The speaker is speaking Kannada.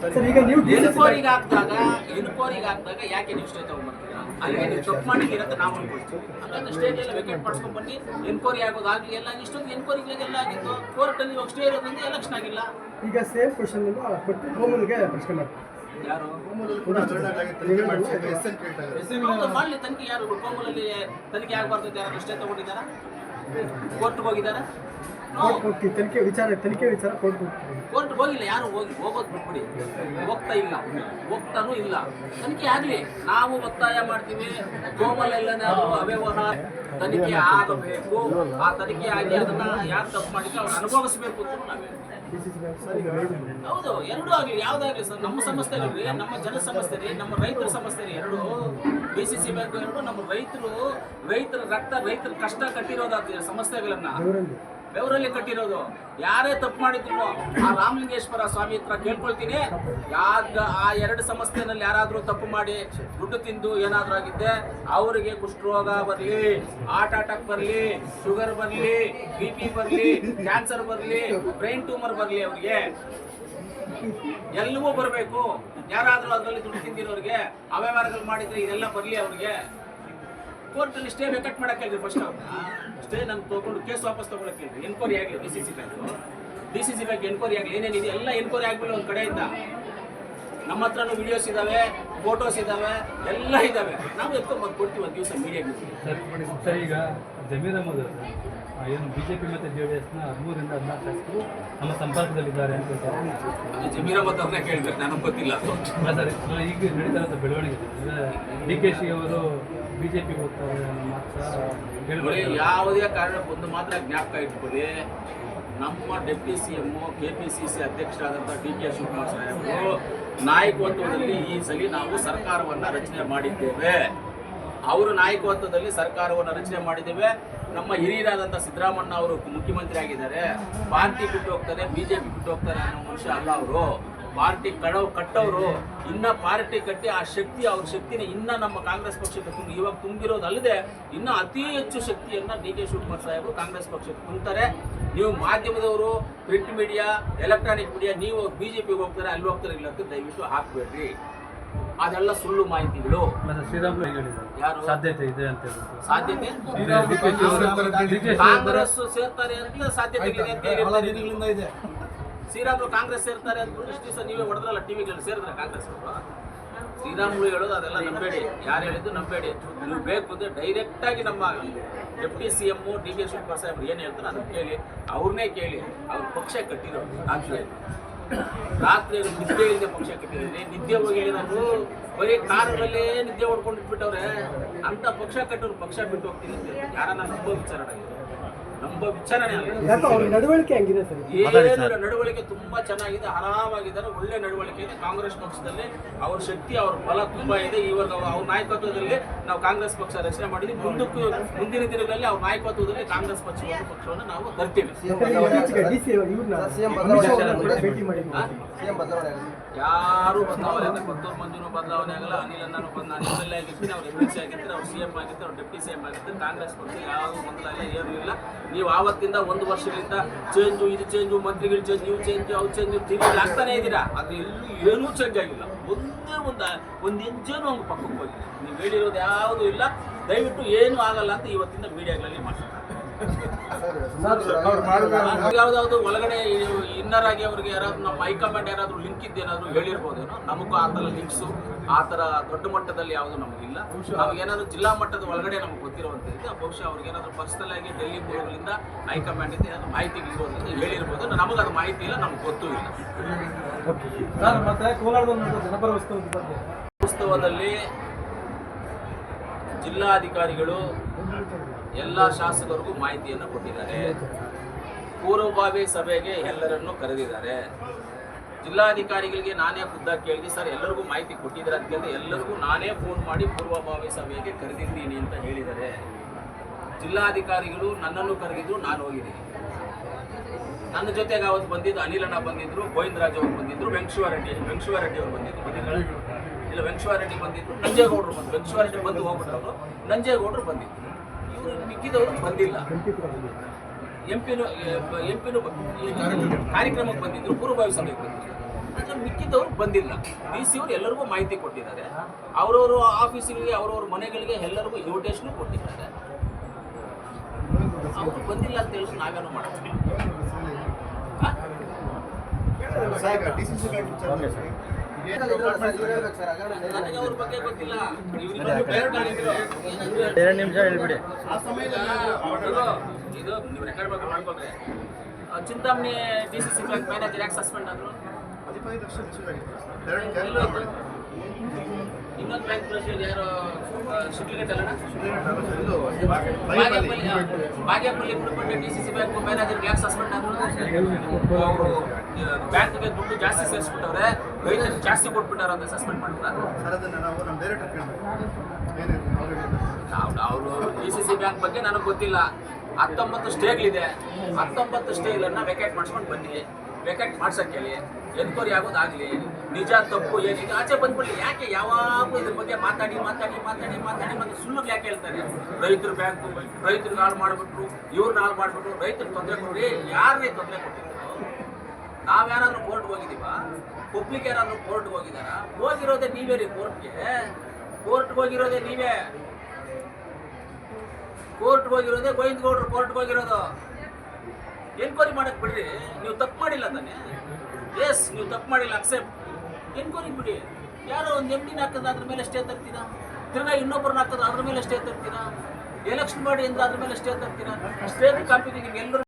ಸರ್ ಈಗ ನೀವು ಎನ್ಕ್ವೈರಿಗೆ ಹಾಕಿದಾಗ ಎನ್ಕ್ವೈರಿಗೆ ಹಾಕಿದಾಗ ಯಾಕೆ ನೀವು ಸ್ಟೇ ತಗೊಂಡ್ಬರ್ತೀರಾ ಅಲ್ಲಿಗೆ ನೀವು ತಪ್ಪು ಮಾಡಿದ್ದೀರ ಅಂತ ನಾವು ಅನ್ಕೊಳ್ತೀವಿ. ಸ್ಟೇಜ್ ಎಲ್ಲ ವೆಕೆಟ್ ಮಾಡಿಸ್ಕೊಂಡು ಬನ್ನಿ ಎನ್ಕ್ವೈರಿ ಆಗೋದಾಗಲಿ ಎಲ್ಲ ಇಷ್ಟೊಂದು ಎನ್ಕ್ವೈರಿಗಳಿಗೆಲ್ಲ ಆಗಿತ್ತು ಕೋರ್ಟಲ್ಲಿ ಇವಾಗ ಸ್ಟೇ ಇರೋದ್ರಿಂದ ಎಲೆಕ್ಷನ್ ಆಗಿಲ್ಲ. ಈಗ ಸೇಮ್ ಕ್ವಶನ್ ಕೊಟ್ಟು ಕೋಮಲ್ಗೆ ಪ್ರಶ್ನೆ ಮಾಡ್ತಾರೆ ಯಾರು? ಮಾಡಲಿ ತನಿಖೆ ಯಾರು? ಕೋಮಲಲ್ಲಿ ತನಿಖೆ ಆಗಬಾರ್ದು ಯಾರು ಸ್ಟೇ ತಗೊಂಡಿದ್ದಾರಾ? ಕೋರ್ಟ್ಗೆ ಹೋಗಿದ್ದಾರೆ? ಕೋರ್ಟ್ ಹೋಗ್ತೀವಿ. ತನಿಖೆ ವಿಚಾರ ತನಿಖೆ ವಿಚಾರ ಕೋರ್ಟ್ ಹೋಗ್ತೀವಿ. ಕೋರ್ಟ್ ಹೋಗಿಲ್ಲ ಯಾರು ಹೋಗಿ? ಹೋಗೋದು ಬಿಟ್ಬಿಡಿ. ಹೋಗ್ತಾ ಇಲ್ಲ. ಹೋಗ್ತಾನೂ ಇಲ್ಲ. ತನಿಖೆ ಆಗಲಿ. ನಾವು ಒತ್ತಾಯ ಮಾಡ್ತೀವಿ. ಗೋಮಲ್ ಎಲ್ಲ ಅವ್ಯವಹಾರ. ತನಿಖೆ ಆಗಬೇಕು. ಆ ತನಿಖೆ ಆಗಿ ಅದನ್ನ ಯಾರು ತಪ್ಪು ಮಾಡಿದ್ರೆ ಅವ್ರು ಅನುಭವಿಸಬೇಕು ಅಂತ ನಾವು. ಹೌದು ಎರಡು ಆಗಲಿ. ಯಾವ್ದಾಗ್ಲಿ ಸರ್? ನಮ್ಮ ಸಮಸ್ಯೆ ನಮ್ಮ ಜನ ಸಮಸ್ಯೆ ರೀ ನಮ್ಮ ರೈತರ ಸಮಸ್ಯೆ ರೀ ಎರಡು. ಬಿ ಸಿ ಸಿ ಬ್ಯಾಂಕ್ ನಮ್ಮ ರೈತರು ರೈತರ ರಕ್ತ ರೈತರ ಕಷ್ಟ ಕಟ್ಟಿರೋದ ಸಮಸ್ಯೆಗಳನ್ನ. ಬೆವರಲ್ಲಿ ಕಟ್ಟಿರೋದು. ಯಾರೇ ತಪ್ಪು ಮಾಡಿದ್ರು ಆ ರಾಮಲಿಂಗೇಶ್ವರ ಸ್ವಾಮಿ ಹತ್ರ ಕೇಳ್ಕೊಳ್ತೀನಿ. ಯಾವ್ದು ಆ ಎರಡು ಸಂಸ್ಥೆನಲ್ಲಿ ಯಾರಾದರೂ ತಪ್ಪು ಮಾಡಿ ದುಡ್ಡು ತಿಂದು ಏನಾದರೂ ಆಗಿದ್ದೆ, ಅವರಿಗೆ ಕುಷ್ಠರೋಗ ಬರಲಿ ಹಾರ್ಟ್ ಅಟ್ಯಾಕ್ ಬರಲಿ ಶುಗರ್ ಬರಲಿ ಬಿ ಪಿ ಬರಲಿ ಕ್ಯಾನ್ಸರ್ ಬರಲಿ ಬ್ರೈನ್ ಟ್ಯೂಮರ್ ಬರಲಿ ಅವ್ರಿಗೆ. ಎಲ್ಲವೂ ಬರಬೇಕು. ಯಾರಾದರೂ ಅದರಲ್ಲಿ ದುಡ್ಡು ತಿಂದಿರೋರಿಗೆ, ಅವ್ಯವಹಾರಗಳು ಮಾಡಿದ್ರೆ ಇದೆಲ್ಲ ಬರಲಿ ಅವ್ರಿಗೆ. ಕೋರ್ಟಲ್ಲಿ ಸ್ಟೇ ವೆಕಟ್ ಮಾಡಕ್ಕೆ ಫಸ್ಟ್ ಫಸ್ಟ್ ಸ್ಟೇ ನಾನು ತೊಗೊಂಡು ಕೇಸ್ ವಾಪಸ್ ತಗೊಳಕ್ಕೆ ಎನ್ಕ್ವೈರಿ ಆಗಲಿ D C C bank D C C bank enquiry ಆಗಲಿ. ಏನೇನಿದೆ ಎಲ್ಲ ಎನ್ಕ್ವೈರಿ ಆಗ್ಬಿಡಿ ಒಂದು ಕಡೆಯಿಂದ. ನಮ್ಮ ಹತ್ರನೂ ವಿಡಿಯೋಸ್ ಇದಾವೆ ಫೋಟೋಸ್ ಇದಾವೆ ಎಲ್ಲ ಇದಾವೆ. ನಾವು ಎತ್ಕೊಂಡ್ ಕೊಡ್ತೀವಿ ಒಂದು ದಿವಸ ಮೀಡಿಯಾ ಸರ್ ಈಗ ಜಮೀರ್ ಅಹಮದ್ ಏನು ಬಿ ಜೆ ಪಿ ಮತ್ತು ಜೆ ಡಿ ಎಸ್ನ ಹದಿಮೂರರಿಂದ ಹದಿನಾಲ್ಕು ಶಾಸಕರು ನಮ್ಮ ಸಂಪರ್ಕದಲ್ಲಿದ್ದಾರೆ ಅಂತ ಹೇಳ್ತಾರೆ. ಜಮೀರ್ ಅಹಮದ್ ಅವ್ರನ್ನ ಕೇಳಿದ್ರೆ ನನಗೆ ಗೊತ್ತಿಲ್ಲ. ಸರ್ ಈಗ ನಡೀತಾ ಇರೋ ಬೆಳವಣಿಗೆ ಡಿ ಕೆ ಶಿ ಅವರು ಬಿ ಜೆ ಪಿಗೆ ಹೋಗ್ತಾರೆ ಮಾತ್ರ ಯಾವುದೇ ಕಾರಣ ಒಂದು ಮಾತ್ರ ಜ್ಞಾಪಕ ಇಟ್ಕೊಳ್ಳಿ. ನಮ್ಮ deputy C M K P C C ಅಧ್ಯಕ್ಷರಾದಂಥ ಡಿ ಕೆ ಶಿವಕುಮಾರ್ ಸಾಹೇಬರು ನಾಯಕತ್ವದಲ್ಲಿ ಈ ಸಲ ನಾವು ಸರ್ಕಾರವನ್ನು ರಚನೆ ಮಾಡಿದ್ದೇವೆ. ಅವರು ನಾಯಕತ್ವದಲ್ಲಿ ಸರ್ಕಾರವನ್ನು ರಚನೆ ಮಾಡಿದ್ದೇವೆ. ನಮ್ಮ ಹಿರಿಯರಾದಂಥ ಸಿದ್ದರಾಮಣ್ಣ ಅವರು ಮುಖ್ಯಮಂತ್ರಿ ಆಗಿದ್ದಾರೆ. ಪಾರ್ಟಿ ಬಿಟ್ಟು ಹೋಗ್ತಾರೆ, ಬಿಜೆಪಿ ಬಿಟ್ಟು ಹೋಗ್ತಾರೆ ಅನ್ನೋ ಮನುಷ್ಯ ಅಲ್ಲ ಅವರು. ಪಾರ್ಟಿ ಕಡವ್ ಕಟ್ಟವರು ಇನ್ನ ಪಾರ್ಟಿ ಕಟ್ಟಿ ಆ ಶಕ್ತಿ ಅವ್ರ ಶಕ್ತಿನ ಇನ್ನ ನಮ್ಮ ಕಾಂಗ್ರೆಸ್ ಪಕ್ಷಕ್ಕೆ ತುಂಬಿ ಇವಾಗ ತುಂಬಿರೋದಲ್ಲದೆ ಇನ್ನ ಅತಿ ಹೆಚ್ಚು ಶಕ್ತಿಯನ್ನ ಡಿ ಕೆ ಶಿವಕುಮಾರ್ ಸಾಹೇಬರು ಕಾಂಗ್ರೆಸ್ ಪಕ್ಷಕ್ಕೆ ತುಂಬ್ತಾರೆ. ನೀವು ಮಾಧ್ಯಮದವರು ಪ್ರಿಂಟ್ ಮೀಡಿಯಾ ಎಲೆಕ್ಟ್ರಾನಿಕ್ ಮೀಡಿಯಾ ನೀವು ಬಿಜೆಪಿ ಹೋಗ್ತಾರೆ ಅಲ್ಲಿ ಹೋಗ್ತಾರೆ ಇಲ್ಲ ಅಂತ ದಯವಿಟ್ಟು ಹಾಕ್ಬೇಡ್ರಿ. ಅದೆಲ್ಲ ಸುಳ್ಳು ಮಾಹಿತಿಗಳು. ಯಾರು? ಸಾಧ್ಯತೆ ಇದೆ ಅಂತ ಹೇಳಿ ಸಾಧ್ಯತೆ? ಕಾಂಗ್ರೆಸ್ ಸೇರ್ತಾರೆ ಅಂತ ಸಾಧ್ಯತೆ ಇದೆ. ಶ್ರೀರಾಮುಲು ಕಾಂಗ್ರೆಸ್ ಸೇರ್ತಾರೆ ಅಂತ ಇಷ್ಟು ದಿವಸ ನೀವೇ ಹೊಡೆದ್ರಲ್ಲ ಟಿವಿಗಳಲ್ಲಿ ಸೇರಿದ್ರೆ ಕಾಂಗ್ರೆಸ್ ಶ್ರೀರಾಮುಲು ಹೇಳೋದು ಅದೆಲ್ಲ ನಂಬೇಡಿ. ಯಾರು ಹೇಳಿದ್ದು ನಂಬೇಡಿ. ನೀವು ಬೇಕು ಅಂದರೆ ಡೈರೆಕ್ಟಾಗಿ ನಮ್ಮ deputy C M D K Shivakumar ಸಾಹೇಬ್ರು ಏನು ಹೇಳ್ತಾರೆ ಅದನ್ನು ಕೇಳಿ ಅವ್ರನ್ನೇ ಕೇಳಿ. ಅವ್ರ ಪಕ್ಷ ಕಟ್ಟಿರೋ ರಾತ್ರಿ ರಾತ್ರಿ ನಿದ್ದೆ ಇಲ್ಲದೆ ಪಕ್ಷ ಕಟ್ಟಿದ್ದೀನಿ ನಿದ್ದೆ ಹೋಗಿ ಹೇಳಿದ್ರು ಬರೀ ಕಾರ್ಗಳಲ್ಲೇ ನಿದ್ದೆ ಹೊಡ್ಕೊಂಡು ಇಟ್ಬಿಟ್ಟವ್ರೆ ಅಂತ ಪಕ್ಷ ಕಟ್ಟೋರು ಪಕ್ಷ ಬಿಟ್ಟು ಹೋಗ್ತೀನಿ ಯಾರನ್ನ ನಂಬೋ ವಿಚಾರಣೆ ನಂಬೋ ವಿಚಾರಣೆ ನಡವಳಿಕೆ ಹೆಂಗಿದೆ ಸರ್? ಏನಿಲ್ಲ ನಡವಳಿಕೆ ತುಂಬಾ ಚೆನ್ನಾಗಿದೆ ಆರಾಮಾಗಿದ್ದಾರೆ ಒಳ್ಳೆ ನಡವಳಿಕೆ ಇದೆ. ಕಾಂಗ್ರೆಸ್ ಪಕ್ಷದಲ್ಲಿ ಅವ್ರ ಶಕ್ತಿ ಅವ್ರ ಬಲ ತುಂಬಾ ಇದೆ. ಇವಾಗ ಅವ್ರ ನಾಯಕತ್ವದಲ್ಲಿ ನಾವು ಕಾಂಗ್ರೆಸ್ ಪಕ್ಷ ರಚನೆ ಮಾಡಿದ್ವಿ. ಮುಂದಕ್ಕೂ ಮುಂದಿನ ದಿನಗಳಲ್ಲಿ ಅವ್ರ ನಾಯಕತ್ವದಲ್ಲಿ ಕಾಂಗ್ರೆಸ್ ಪಕ್ಷ ಪಕ್ಷವನ್ನು ನಾವು ತರ್ತೀವಿ. ಮಾಡಿದ್ವಿ ಯಾರು ಬದಲಾವಣೆ ಆಗಲ್ಲ. ಕೊತ್ತೂರು ಮಂಜುನು ಬದಲಾವಣೆ ಆಗಲ್ಲ. ಅನಿಲ್ ನಾನು ಬಂದು ನಾನು ಎಂ ಎಲ್ ಎ ಆಗಿರ್ತೀನಿ. ಅವ್ರು ಎಂ ಎಲ್ ಸಿ ಆಗಿರ್ತಾರೆ. ಅವ್ರು ಸಿ ಎಂ ಆಗಿರ್ತಾರೆ. ಅವ್ರು ಡೆಪ್ಟಿ ಸಿ ಎಂ ಆಗಿರ್ತಾರೆ. ಕಾಂಗ್ರೆಸ್ ಪಕ್ಷ ಯಾವ ಗೊಂದಲ ಏನು ಏನೂ ಇಲ್ಲ. ನೀವು ಆವತ್ತಿಂದ ಒಂದು ವರ್ಷಗಳಿಂದ ಚೇಂಜು ಇದು ಚೇಂಜು ಮಂತ್ರಿಗಳು ಚೇಂಜ್ ನೀವು ಚೇಂಜ್ ಅವ್ರು ಚೇಂಜ್ ತಿರುಗಿ ಆಗ್ತಾನೆ ಇದ್ದೀರಾ ಅದು ಎಲ್ಲೂ ಏನೂ ಚೇಂಜ್ ಆಗಿಲ್ಲ ಒಂದೇ ಒಂದು ಒಂದು ಇಂಚೇನು ಪಕ್ಕಕ್ಕೆ ಹೋಗಿಲ್ಲ ನೀವು ಹೇಳಿರೋದು ಯಾವುದೂ ಇಲ್ಲ ದಯವಿಟ್ಟು ಏನೂ ಆಗಲ್ಲ ಅಂತ ಇವತ್ತಿಂದ ಮೀಡಿಯಾಗಳಲ್ಲಿ ಮಾಡ್ತಾರೆ ಯಾವುದಾದ್ರು ಒಳಗಡೆ ಇನ್ನರ್ ಆಗಿ ಅವ್ರಿಗೆ ಯಾರಾದ್ರೂ ನಮ್ಮ ಹೈಕಮಾಂಡ್ ಯಾರಾದ್ರೂ ಲಿಂಕ್ ಇದ್ದೇನಾದ್ರೂ ಹೇಳಿರ್ಬೋದೇನೋ ನಮಗೂ ಆ ಥರ ಲಿಂಕ್ಸು ಆ ಥರ ದೊಡ್ಡ ಮಟ್ಟದಲ್ಲಿ ಯಾವುದು ನಮಗಿಲ್ಲ. ನಮಗೇನಾದ್ರು ಜಿಲ್ಲಾ ಮಟ್ಟದ ಒಳಗಡೆ ನಮ್ಗೆ ಗೊತ್ತಿರುವಂಥದ್ದು ಬಹುಶಃ ಅವ್ರಿಗೆ ಏನಾದ್ರು ಪರ್ಸನಲ್ ಆಗಿ ಡೆಲ್ಲಿ ಮೂಲಗಳಿಂದ ಹೈಕಮಾಂಡ್ ಮಾಹಿತಿ ಏನಾದ್ರು ಮಾಹಿತಿಗಳಿರೋದ್ರಿಂದ ಹೇಳಿರ್ಬೋದು. ನಮಗೆ ಅದು ಮಾಹಿತಿ ಇಲ್ಲ ನಮ್ಗೆ ಗೊತ್ತೂ ಇಲ್ಲ. ಸರ್ ಮತ್ತೆ ಕೋಲಾರದಲ್ಲಿ ಜನಪರ ಉತ್ಸವದ ಬಗ್ಗೆ? ಉತ್ಸವದಲ್ಲಿ ಜಿಲ್ಲಾಧಿಕಾರಿಗಳು ಎಲ್ಲ ಶಾಸಕರಿಗೂ ಮಾಹಿತಿಯನ್ನು ಕೊಟ್ಟಿದ್ದಾರೆ. ಪೂರ್ವಭಾವಿ ಸಭೆಗೆ ಎಲ್ಲರನ್ನು ಕರೆದಿದ್ದಾರೆ. ಜಿಲ್ಲಾಧಿಕಾರಿಗಳಿಗೆ ನಾನೇ ಖುದ್ದಾಗಿ ಕೇಳಿದೆ ಸರ್ ಎಲ್ಲರಿಗೂ ಮಾಹಿತಿ ಕೊಟ್ಟಿದ್ದಾರೆ ಅಂತ ಕೇಳಿದ್ರೆ ಎಲ್ಲರಿಗೂ ನಾನೇ ಫೋನ್ ಮಾಡಿ ಪೂರ್ವಭಾವಿ ಸಭೆಗೆ ಕರೆದಿದ್ದೀನಿ ಅಂತ ಹೇಳಿದ್ದಾರೆ. ಜಿಲ್ಲಾಧಿಕಾರಿಗಳು ನನ್ನನ್ನು ಕರೆದಿದ್ರು, ನಾನು ಹೋಗಿದ್ದೀನಿ. ನನ್ನ ಜೊತೆಗೆ ಅವತ್ತು ಬಂದಿದ್ದು ಅನಿಲಣ್ಣ ಬಂದಿದ್ರು ಗೋವಿಂದರಾಜ್ ಅವರು ಬಂದಿದ್ರು ವೆಂಕಟೇಶ್ವರರೆಡ್ಡಿ ವೆಂಕಟೇಶ್ವರರೆಡ್ಡಿ ಅವರು ಬಂದಿದ್ರು. ಬಂದಿದ್ದರು ಇಲ್ಲ ವೆಂಕಟೇಶ್ವರರೆಡ್ಡಿ ಬಂದಿದ್ರು, ನಂಜೇಗೌಡರು ಬಂದು ವೆಂಕಟೇಶ್ವರರೆಡ್ಡಿ ಬಂದು ಹೋಗ್ಬಿಟ್ಟವರು ನಂಜೇಗೌಡರು ಬಂದಿದ್ರು. ಇವರು ಮಿಕ್ಕಿದವರು ಬಂದಿಲ್ಲ. ಎಂ ಪಿನು ಎಂ ಪಿನು ಕಾರ್ಯಕ್ರಮಕ್ಕೆ ಬಂದಿದ್ರು ಪೂರ್ವಭಾವಿ ಸಭೆಗೆ ಬಂದಿದ್ರು. ಆದರೆ ಮಿಕ್ಕಿದವರು ಬಂದಿಲ್ಲ. ಡಿ ಸಿ ಅವರು ಎಲ್ಲರಿಗೂ ಮಾಹಿತಿ ಕೊಟ್ಟಿದ್ದಾರೆ. ಅವರವರ ಆಫೀಸಿಗೆ ಅವರವ್ರ ಮನೆಗಳಿಗೆ ಎಲ್ಲರಿಗೂ ಇನ್ವಿಟೇಷನ್ ಕೊಟ್ಟಿದ್ದಾರೆ. ಅವರು ಬಂದಿಲ್ಲ ಅಂತ ಹೇಳಿದ್ರೆ ನಾವೇನು ಮಾಡ್ತೀವಿ ನನಗೆ ಅವ್ರ ಬಗ್ಗೆ ಗೊತ್ತಿಲ್ಲ. ಎರಡು ನಿಮಿಷ ಹೇಳ್ಬಿಡಿ. ಆ ಸಮಯದಲ್ಲಿ ಇದು ನೀವು ರೆಕಾರ್ಡ್ ಬಗ್ಗೆ ಮಾಡ್ಕೊಂಡ್ರೆ Chintamani D C C bank manager ಯಾಕೆ ಸಸ್ಪೆಂಡ್ ಆದರು. ಇನ್ನೊಂದು ಬ್ಯಾಂಕ್ ಪ್ರೆಸಿಡೆಂಟ್ ಯಾರು ಶಿಡ್ಲಿಗೆ ಚಲನ Bagepalli. ಬಿಡ್ಕೊಂಡು D C C bank manager ಯಾಕೆ ಸಸ್ಪೆಂಡ್ ಆದ್ರು? ಅವರು ಬ್ಯಾಂಕ್ಗೆ ದುಡ್ಡು ಜಾಸ್ತಿ ಸೇರಿಸ್ಬಿಟ್ಟವ್ರೆ ರೈತರಿಗೆ ಜಾಸ್ತಿ ಕೊಟ್ಬಿಟ್ಟಾರ ಅಂತ ಸಸ್ಪೆಂಡ್ ಮಾಡಿದ್ರ ನಾವು ಅವರು ಡಿ ಸಿ ಸಿ ಬ್ಯಾಂಕ್ ಬಗ್ಗೆ ನನಗೆ ಗೊತ್ತಿಲ್ಲ. ಹತ್ತೊಂಬತ್ತು ಸ್ಟೇಗಳಿದೆ ಹತ್ತೊಂಬತ್ತು ಸ್ಟೇಗಳನ್ನು ವೆಕೆಟ್ ಮಾಡಿಸ್ಕೊಂಡು ಬನ್ನಿ. ವೆಕೆಟ್ ಮಾಡ್ಸಕ್ಕೆ ಹೇಳಿ. ಎನ್ಕ್ವೈರಿ ಆಗೋದಾಗಲಿ ನಿಜ ತಪ್ಪು ಏನಿದೆ ಆಚೆ ಬಂದ್ಬಿಡ್ಲಿ. ಯಾಕೆ ಯಾವಾಗಲೂ ಇದ್ರ ಬಗ್ಗೆ ಮಾತಾಡಿ ಮಾತಾಡಿ ಮಾತಾಡಿ ಮಾತಾಡಿ ಮತ್ತೆ ಸುಳ್ಳು ಯಾಕೆ ಹೇಳ್ತಾರೆ? ರೈತರು ಬ್ಯಾಂಕು ರೈತರು ಹಾಳು ಮಾಡಿಬಿಟ್ರು ಇವ್ರು ಹಾಳು ಮಾಡಿಬಿಟ್ರು ರೈತರು ತೊಂದರೆ ಕೊಡ್ರಿ ಯಾರನ್ನೇ ತೊಂದರೆ ಕೊಟ್ಟಿದ್ರು ನಾವ್ಯಾರಾದ್ರೂ ಕೋರ್ಟ್ಗೆ ಹೋಗಿದ್ದೀವಾ? ಪಬ್ಲಿಕ್ ಯಾರಾದ್ರೂ ಕೋರ್ಟ್ಗೆ ಹೋಗಿದಾರ ಹೋಗಿರೋದೇ ನೀವೇ ರೀ ಕೋರ್ಟ್ಗೆ ಕೋರ್ಟ್ಗೆ ಹೋಗಿರೋದೇ ನೀವೇ? ಕೋರ್ಟ್ಗೆ ಹೋಗಿರೋದೇ ಗೋವಿಂದಗೌಡರು ಕೋರ್ಟ್ ಹೋಗಿರೋದು. ಎನ್ಕ್ವೈರಿ ಮಾಡಕ್ ಬಿಡ್ರಿ. ನೀವು ತಪ್ಪು ಮಾಡಿಲ್ಲ ತಾನೆ. ಎಸ್ ನೀವು ತಪ್ಪು ಮಾಡಿಲ್ಲ ಅಕ್ಸೆಪ್ಟ್ ಎನ್ಕ್ವೈರಿ ಬಿಡಿ. ಯಾರೋ ಒಂದು ಎಂ ಡಿನ ಹಾಕಿದ್ರೆ ಅದ್ರ ಮೇಲೆ ಸ್ಟೇ ತರ್ತೀರಾ? ತಿರ್ಗಾ ಇನ್ನೊಬ್ಬರನ್ನ ಹಾಕಿದ್ರೆ ಅದ್ರ ಮೇಲೆ ಸ್ಟೇ ತರ್ತೀರಾ? ಎಲೆಕ್ಷನ್ ಮಾಡಿ ಅಂತ ಅದ್ರ ಮೇಲೆ ಸ್ಟೇ ತರ್ತೀರಾ? ಸ್ಟೇ ಕಾಪಿ ನಿಮ್ಗೆ ಎಲ್ಲರೂ